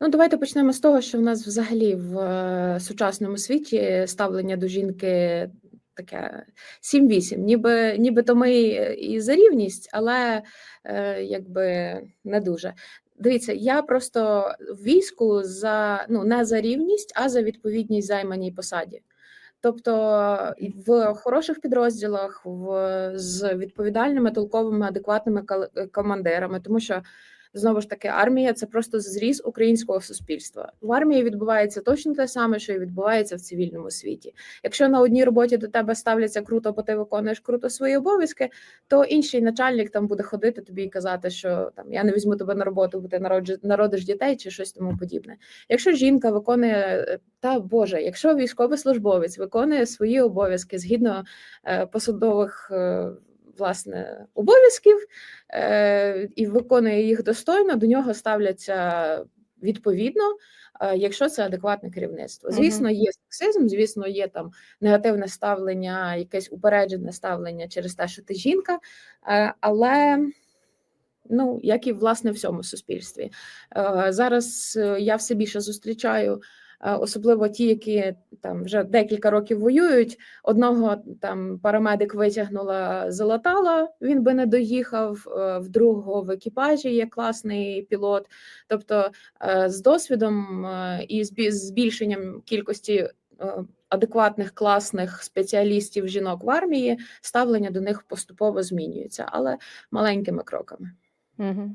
Ну, давайте почнемо з того, що в нас взагалі в е, сучасному світі ставлення до жінки таке 7-8. Ніби, нібито ми і за рівність, але е, якби не дуже. Дивіться, я просто в війську за ну не за рівність, а за відповідність займаній посаді. Тобто в хороших підрозділах, в з відповідальними, толковими, адекватними командирами, тому що знову ж таки армія це просто зріз українського суспільства. В армії відбувається точно те саме, що і відбувається в цивільному світі. Якщо на одній роботі до тебе ставляться круто, бо ти виконуєш круто свої обов'язки, то інший начальник там буде ходити тобі і казати, що там я не візьму тебе на роботу, бо ти народиш дітей чи щось тому подібне. Якщо жінка виконує та Боже, якщо військовослужбовець виконує свої обов'язки згідно е, посадових е, власне обов'язків е, і виконує їх достойно, до нього ставляться відповідно, е, якщо це адекватне керівництво. Звісно, є сексизм, звісно, є там негативне ставлення, якесь упереджене ставлення через те, що ти жінка, е, але. Ну, як і власне в всьому суспільстві. Зараз я все більше зустрічаю, особливо ті, які там вже декілька років воюють. Одного там парамедик витягнула, залатала, він би не доїхав. е, В другого в екіпажі є класний пілот. Тобто, е, з досвідом е, і збі- збільшенням кількості. е, Адекватних класних спеціалістів жінок в армії ставлення до них поступово змінюється, але маленькими кроками. Мгм.